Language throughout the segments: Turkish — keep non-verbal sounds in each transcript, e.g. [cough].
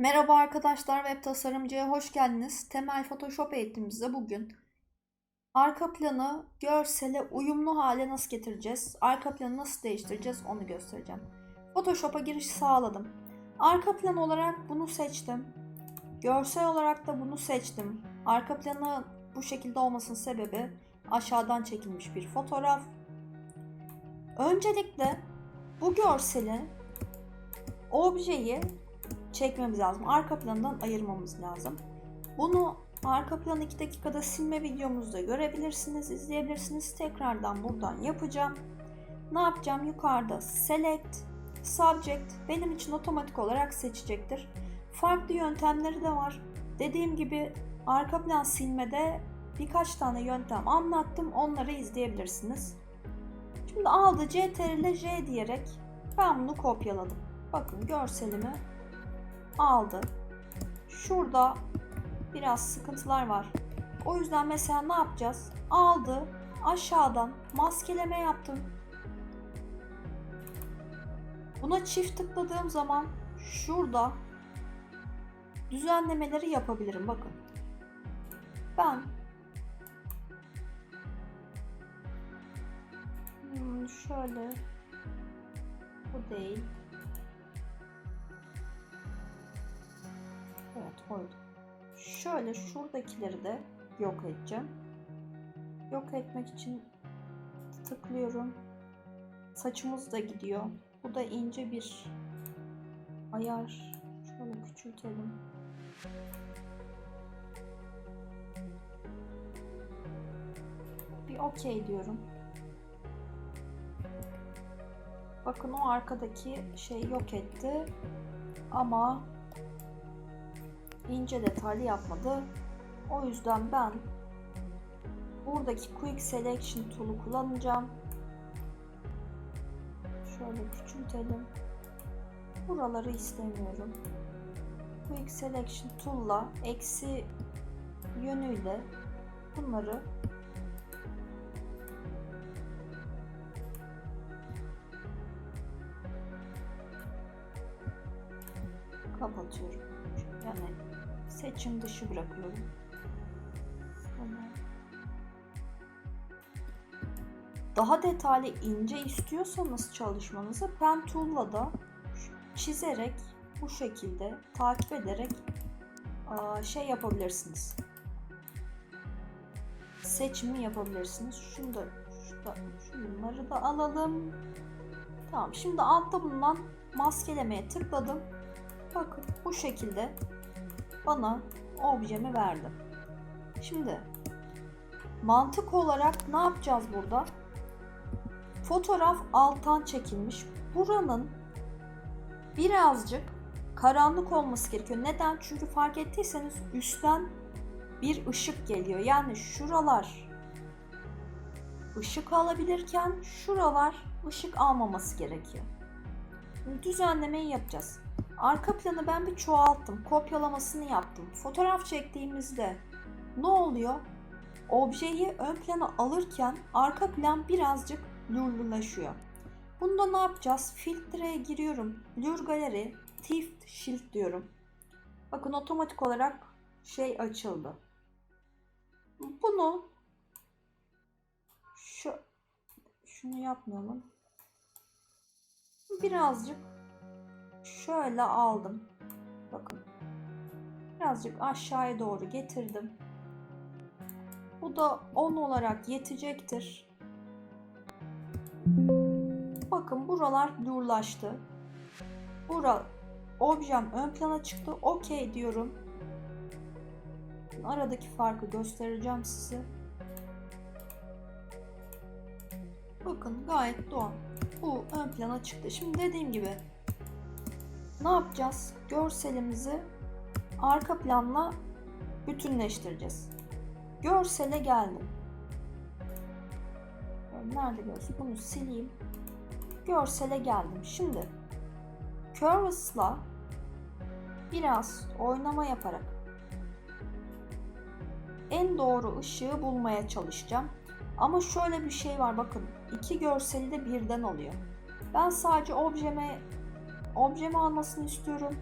Merhaba arkadaşlar, Web Tasarımcı'ya hoş geldiniz. Temel Photoshop eğitimimizde bugün arka planı görsele uyumlu hale nasıl getireceğiz, arka planı nasıl değiştireceğiz onu göstereceğim. Photoshop'a giriş sağladım. Arka plan olarak bunu seçtim. Görsel olarak da bunu seçtim. Arka planı bu şekilde olmasının sebebi aşağıdan çekilmiş bir fotoğraf. Öncelikle bu görseli objeyi çekmemiz lazım. Arka plandan ayırmamız lazım. Bunu arka plan 2 dakikada silme videomuzda görebilirsiniz, izleyebilirsiniz. Tekrardan buradan yapacağım. Ne yapacağım? Yukarıda select, subject benim için otomatik olarak seçecektir. Farklı yöntemleri de var. Dediğim gibi arka plan silmede birkaç tane yöntem anlattım. Onları izleyebilirsiniz. Şimdi aldı CTRL J diyerek ben bunu kopyaladım. Bakın görselimi aldı. Şurada biraz sıkıntılar var. O yüzden mesela ne yapacağız? Aldı, aşağıdan maskeleme yaptım. Buna çift tıkladığım zaman şurada düzenlemeleri yapabilirim. Bakın. Ben Hmm, şöyle bu değil. Koydum. Şöyle şuradakileri de yok edeceğim. Yok etmek için tıklıyorum. Saçımız da gidiyor. Bu da ince bir ayar. Şöyle küçültelim. Bir okey diyorum. Bakın o arkadaki şey yok etti. Ama ince detaylı yapmadı. O yüzden ben buradaki Quick Selection tool'u kullanacağım. Şöyle küçültelim. Buraları istemiyorum. Quick Selection tool'la eksi yönüyle bunları kapatıyorum. Yani seçim dışı bırakıyorum. Daha detaylı ince istiyorsanız çalışmanızı pen tool'la da çizerek bu şekilde takip ederek şey yapabilirsiniz. Seçimi yapabilirsiniz. Şunu da şurada, şunları da alalım. Tamam. Şimdi altta bulunan maskelemeye tıkladım. Bakın bu şekilde bana objemi verdi. Şimdi mantık olarak ne yapacağız burada? Fotoğraf alttan çekilmiş. Buranın birazcık karanlık olması gerekiyor. Neden? Çünkü fark ettiyseniz üstten bir ışık geliyor. Yani şuralar ışık alabilirken şuralar ışık almaması gerekiyor. Düzenlemeyi yapacağız. Arka planı ben bir çoğalttım. Kopyalamasını yaptım. Fotoğraf çektiğimizde ne oluyor? Objeyi ön plana alırken arka plan birazcık blurlulaşıyor. Bunda ne yapacağız? Filtreye giriyorum. Blur Gallery, Tift Shield diyorum. Bakın otomatik olarak şey açıldı. Bunu şu şunu yapmayalım. Birazcık şöyle aldım. Bakın. Birazcık aşağıya doğru getirdim. Bu da 10 olarak yetecektir. Bakın buralar blurlaştı. Bura objem ön plana çıktı. Okey diyorum. Aradaki farkı göstereceğim size. Bakın gayet doğal. Bu ön plana çıktı. Şimdi dediğim gibi ne yapacağız? Görselimizi arka planla bütünleştireceğiz. Görsele geldim. Nerede görsel? Bunu sileyim. Görsele geldim. Şimdi Curves'la biraz oynama yaparak en doğru ışığı bulmaya çalışacağım. Ama şöyle bir şey var bakın. iki görseli de birden oluyor. Ben sadece objeme objemi almasını istiyorum.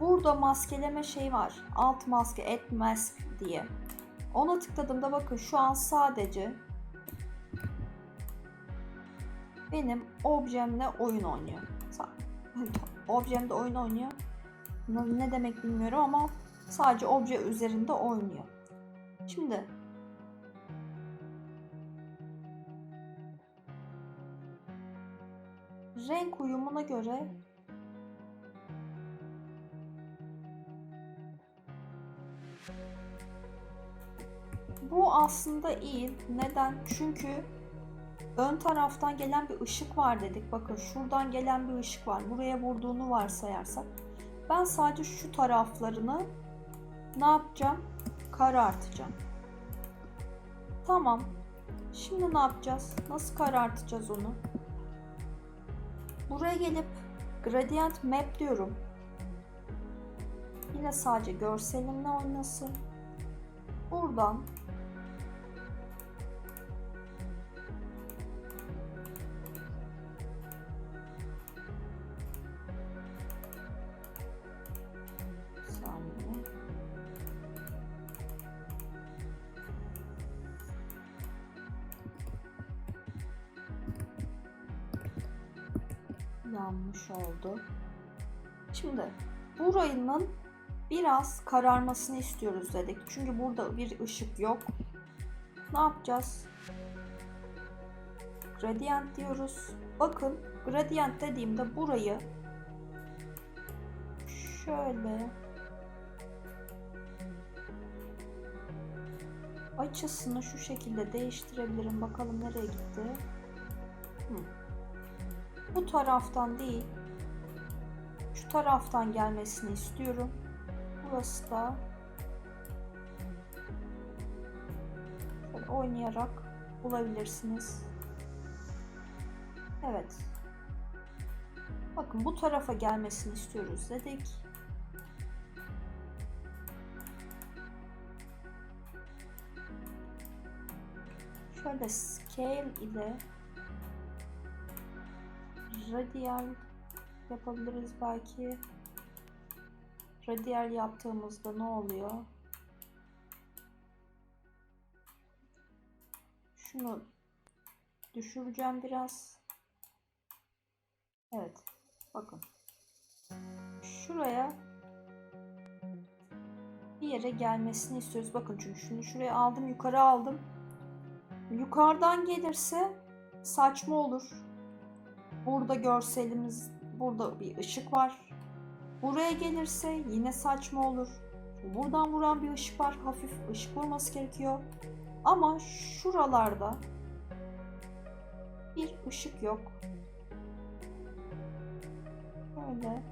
Burada maskeleme şey var. Alt maske, add mask diye. Ona tıkladığımda bakın şu an sadece benim objemle oyun oynuyor. [laughs] Objemde oyun oynuyor. Ne demek bilmiyorum ama sadece obje üzerinde oynuyor. Şimdi renk uyumuna göre aslında iyi. Neden? Çünkü ön taraftan gelen bir ışık var dedik. Bakın şuradan gelen bir ışık var. Buraya vurduğunu varsayarsak. Ben sadece şu taraflarını ne yapacağım? Karartacağım. Tamam. Şimdi ne yapacağız? Nasıl karartacağız onu? Buraya gelip gradient map diyorum. Yine sadece görselimle oynasın. Buradan Yanlış oldu. Şimdi burayının biraz kararmasını istiyoruz dedik. Çünkü burada bir ışık yok. Ne yapacağız? Gradient diyoruz. Bakın gradient dediğimde burayı şöyle açısını şu şekilde değiştirebilirim. Bakalım nereye gitti. Hı. Bu taraftan değil. Şu taraftan gelmesini istiyorum. Burası da şöyle oynayarak bulabilirsiniz. Evet. Bakın bu tarafa gelmesini istiyoruz dedik. Şöyle scale ile radial yapabiliriz belki. Radial yaptığımızda ne oluyor? Şunu düşüreceğim biraz. Evet. Bakın. Şuraya bir yere gelmesini istiyoruz. Bakın çünkü şunu şuraya aldım, yukarı aldım. Yukarıdan gelirse saçma olur. Burada görselimiz, burada bir ışık var. Buraya gelirse yine saçma olur. Buradan vuran bir ışık var. Hafif ışık vurması gerekiyor. Ama şuralarda bir ışık yok. Böyle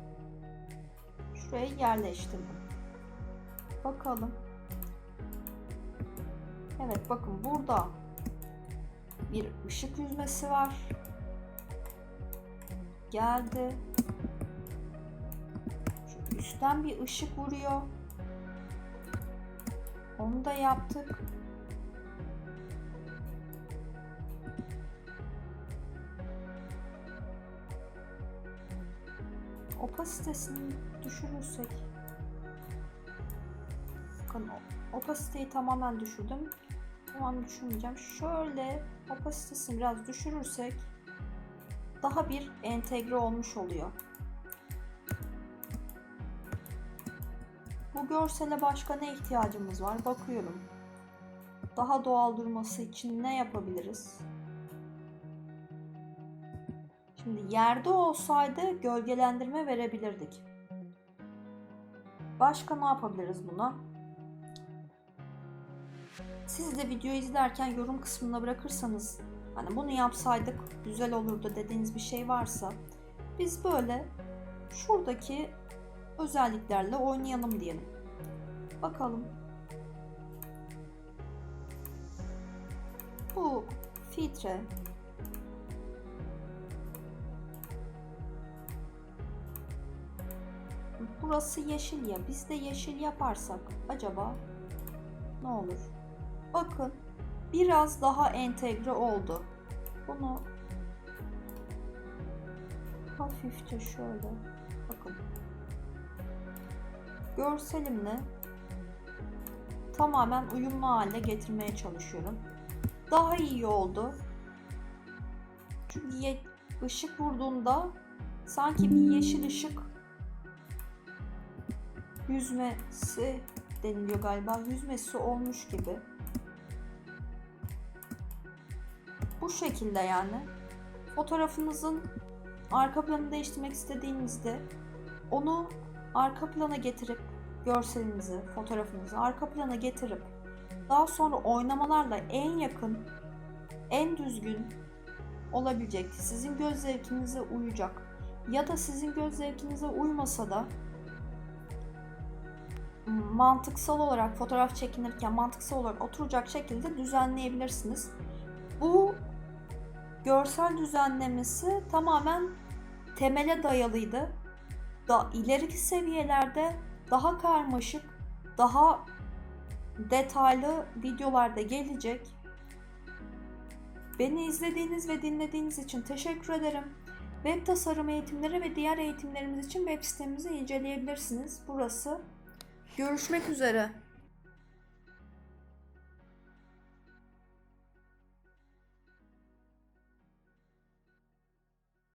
şuraya yerleştirdim. Bakalım. Evet bakın burada bir ışık yüzmesi var. Geldi. Şu üstten bir ışık vuruyor. Onu da yaptık. Opasitesini düşürürsek bakın opasiteyi tamamen düşürdüm. Tamam düşürmeyeceğim. Şöyle opasitesini biraz düşürürsek daha bir entegre olmuş oluyor. Bu görsele başka ne ihtiyacımız var? Bakıyorum. Daha doğal durması için ne yapabiliriz? Şimdi yerde olsaydı gölgelendirme verebilirdik. Başka ne yapabiliriz buna? Siz de videoyu izlerken yorum kısmına bırakırsanız hani bunu yapsaydık güzel olurdu dediğiniz bir şey varsa biz böyle şuradaki özelliklerle oynayalım diyelim. Bakalım. Bu filtre Burası yeşil ya. Biz de yeşil yaparsak acaba ne olur? Bakın biraz daha entegre oldu. Bunu hafifçe şöyle bakın. görselimle tamamen uyumlu hale getirmeye çalışıyorum. Daha iyi oldu. Çünkü ışık vurduğunda sanki bir yeşil ışık yüzmesi deniliyor galiba. Yüzmesi olmuş gibi. Bu şekilde yani. Fotoğrafınızın arka planını değiştirmek istediğinizde onu arka plana getirip görselinizi, fotoğrafınızı arka plana getirip daha sonra oynamalarla en yakın, en düzgün olabilecek, sizin göz zevkinize uyacak ya da sizin göz zevkinize uymasa da mantıksal olarak fotoğraf çekinirken mantıksal olarak oturacak şekilde düzenleyebilirsiniz. Bu görsel düzenlemesi tamamen temele dayalıydı. Da ileriki seviyelerde daha karmaşık, daha detaylı videolarda gelecek. Beni izlediğiniz ve dinlediğiniz için teşekkür ederim. Web tasarım eğitimleri ve diğer eğitimlerimiz için web sitemizi inceleyebilirsiniz. Burası. Görüşmek üzere.